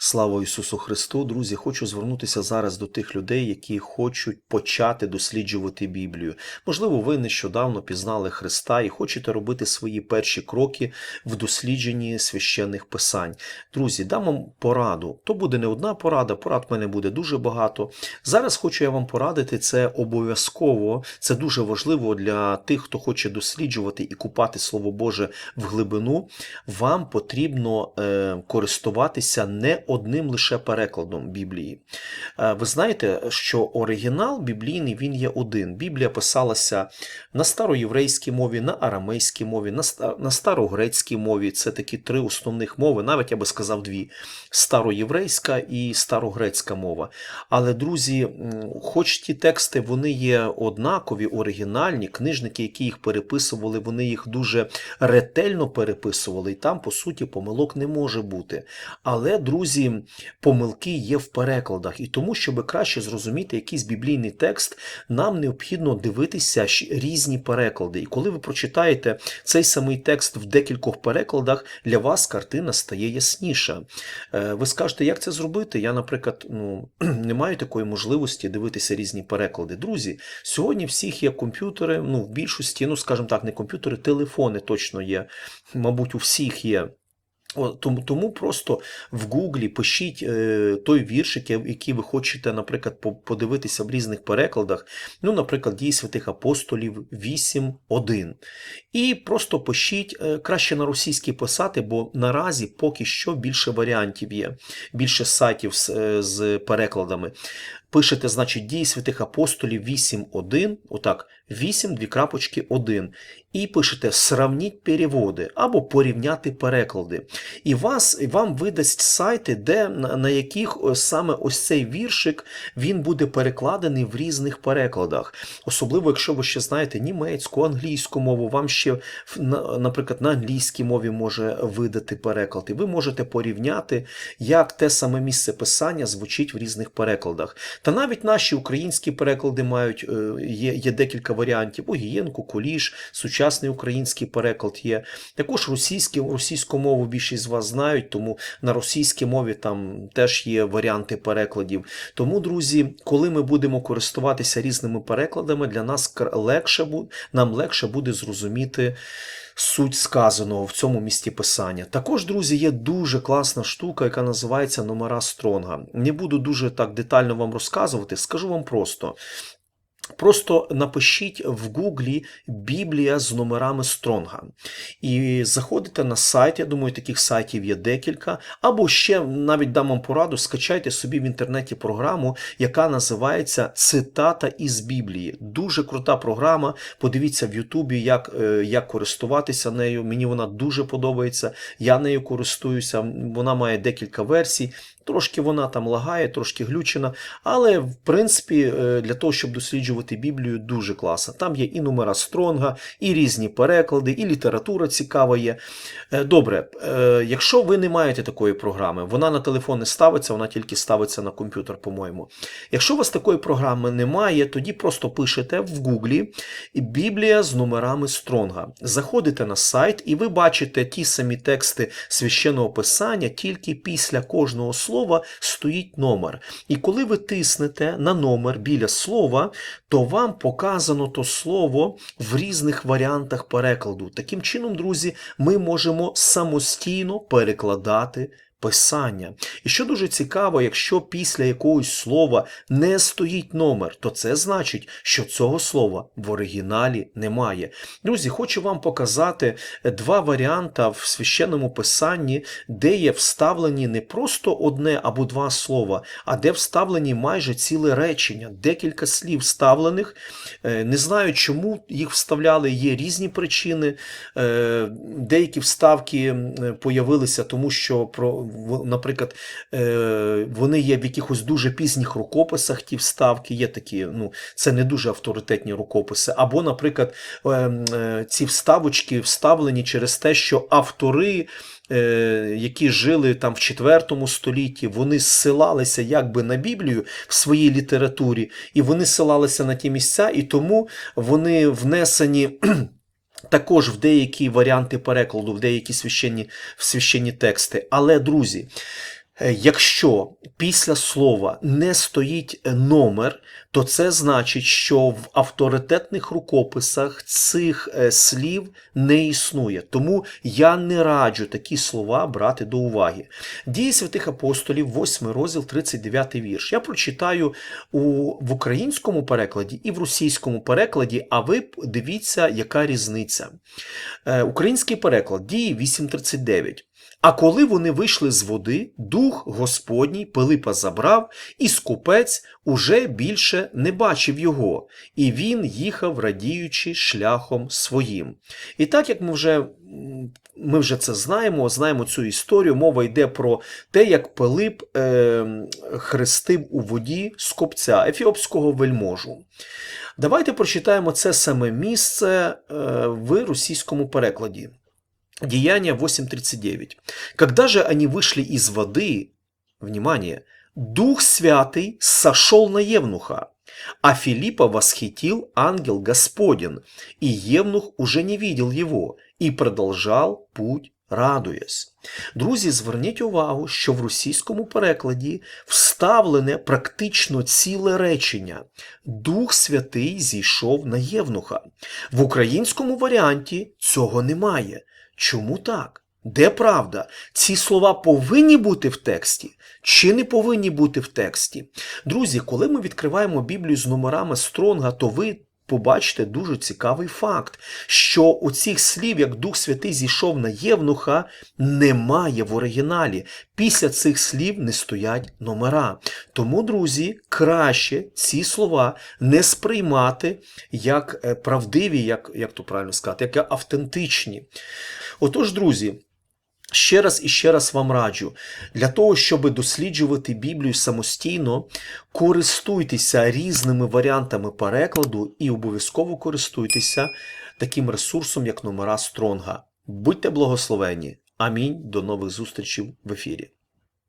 Слава Ісусу Христу! Друзі, хочу звернутися зараз до тих людей, які хочуть почати досліджувати Біблію. Можливо, ви нещодавно пізнали Христа і хочете робити свої перші кроки в дослідженні священних писань. Друзі, дам вам пораду. То буде не одна порада, порад в мене буде дуже багато. Зараз хочу я вам порадити це обов'язково. Це дуже важливо для тих, хто хоче досліджувати і купати Слово Боже в глибину. Вам потрібно е, користуватися не одним лише перекладом Біблії. Е, Ви знаєте, що оригінал біблійний він є один. Біблія писалася на староєврейській мові, на арамейській мові, на старогрецькій мові. Це такі три основних мови, навіть я би сказав дві: староєврейська і старогрецька мова. Але, друзі, хоч ті тексти вони є однакові, оригінальні, книжники, які їх переписували, вони їх дуже ретельно переписували, і там, по суті, помилок не може бути. Але, друзі, помилки є в перекладах. І тому, щоб краще зрозуміти якийсь біблійний текст, нам необхідно дивитися різні переклади. І коли ви прочитаєте цей самий текст в декількох перекладах, для вас картина стає ясніша. Е, Ви скажете, як це зробити? Я, наприклад, ну, не маю такої можливості дивитися різні переклади. Друзі, сьогодні всіх є комп'ютери, ну, в більшості, ну, скажімо так, не комп'ютери, телефони точно є. Мабуть, у всіх є. Тому, тому просто в Гуглі пишіть е, той віршик, який ви хочете, наприклад, подивитися в різних перекладах. Ну, наприклад, дії святих апостолів 8.1. І просто пишіть, е, краще на російській писати, бо наразі поки що більше варіантів є, більше сайтів з, е, з перекладами. Пишете, значить, дії святих апостолів 8.1, отак, 8, дві крапочки 1. І пишете сравніть переводи або порівняти переклади. І вас, вам видасть сайти, де, на, яких е, саме ось цей віршик він буде перекладений в різних перекладах. Особливо, якщо ви ще знаєте німецьку, англійську мову, вам ще, наприклад, на англійській мові може видати переклад. І ви можете порівняти, як те саме місце писання звучить в різних перекладах. Та навіть наші українські переклади мають, е, є, є декілька варіантів. Огієнко, Куліш, сучасний український переклад є. Також російські, російську мову більшість з вас знають, тому на російській мові там теж є варіанти перекладів. Тому, друзі, коли ми будемо користуватися різними перекладами, для нас легше нам легше буде зрозуміти. Суть сказаного в цьому місті писання. Також, друзі, є дуже класна штука, яка називається номера Стронга. Не буду дуже так детально вам розказувати, скажу вам просто. Просто напишіть в Гуглі Біблія з номерами Стронга. І заходите на сайт, я думаю, таких сайтів є декілька. Або ще навіть дам вам пораду, скачайте собі в інтернеті програму, яка називається Цитата із Біблії. Дуже крута програма. Подивіться в Ютубі, як, е, як користуватися нею. Мені вона дуже подобається. Я нею користуюся. Вона має декілька версій. Трошки вона там лагає, трошки глючена, але в принципі е, для того, щоб досліджувати Біблію, дуже класно. Там є і номера Стронга, і різні переклади, і література цікава є. Е, Добре, е, якщо ви не маєте такої програми, вона на телефон не ставиться, вона тільки ставиться на комп'ютер, по-моєму. Якщо у вас такої програми немає, тоді просто пишете в Гуглі Біблія з номерами Стронга. Заходите на сайт, і ви бачите ті самі тексти священного писання, тільки після кожного слова стоїть номер. І коли ви тиснете на номер біля слова, то вам показано то слово в різних варіантах перекладу. Таким чином, друзі, ми можемо самостійно перекладати. Писання. І що дуже цікаво, якщо після якогось слова не стоїть номер, то це значить, що цього слова в оригіналі немає. Друзі, хочу вам показати два варіанти в священному писанні, де є вставлені не просто одне або два слова, а де вставлені майже ціле речення, декілька слів вставлених. Е, Не знаю, чому їх вставляли, є різні причини. Е, Деякі вставки е, появилися, тому що, про, наприклад, е, вони є в якихось дуже пізніх рукописах, ті вставки, є такі, ну, це не дуже авторитетні рукописи. Або, наприклад, е, е, ці вставочки вставлені через те, що автори. Які жили там в 4 столітті, вони зсилалися якби на Біблію в своїй літературі, і вони ссилалися на ті місця, і тому вони внесені також в деякі варіанти перекладу, в деякі священні, в священні тексти. Але, друзі, Якщо після слова не стоїть е, номер, то це значить, що в авторитетних рукописах цих е, слів не існує. Тому я не раджу такі слова брати до уваги. Дії святих апостолів, 8 розділ, 39 вірш. Я прочитаю у, в українському перекладі і в російському перекладі, а ви дивіться, яка різниця. Е, Український переклад дії 8.39. А коли вони вийшли з води, дух Господній Пилипа забрав, і скупець уже більше не бачив його, і він їхав, радіючи шляхом своїм. І так як ми вже, ми вже це знаємо, знаємо цю історію, мова йде про те, як Пилип е, хрестив у воді скопця, ефіопського вельможу. Давайте прочитаємо це саме місце е, в російському перекладі. Деяния 8.39. Когда же они вышли из воды, внимание, Дух Святый сошел на Евнуха, а Филиппа восхитил ангел Господен, и Евнух уже не видел его, и продолжал путь, радуясь. Друзі, зверніть увагу, що в російському перекладі вставлене практично ціле речення. Дух Святий зійшов на Євнуха. В українському варіанті цього немає. Чому так? Де правда? Ці слова повинні бути в тексті чи не повинні бути в тексті? Друзі, коли ми відкриваємо Біблію з номерами Стронга, то ви побачите дуже цікавий факт, що у цих слів, як Дух Святий зійшов на Євнуха, немає в оригіналі. Після цих слів не стоять номера. Тому, друзі, краще ці слова не сприймати як е, правдиві, як, як то правильно сказати, як автентичні. Отож, друзі, ще раз і ще раз вам раджу, для того, щоб досліджувати Біблію самостійно, користуйтеся різними варіантами перекладу і обов'язково користуйтеся таким ресурсом, як номера Стронга. Будьте благословені. Амінь. До нових зустрічей в ефірі.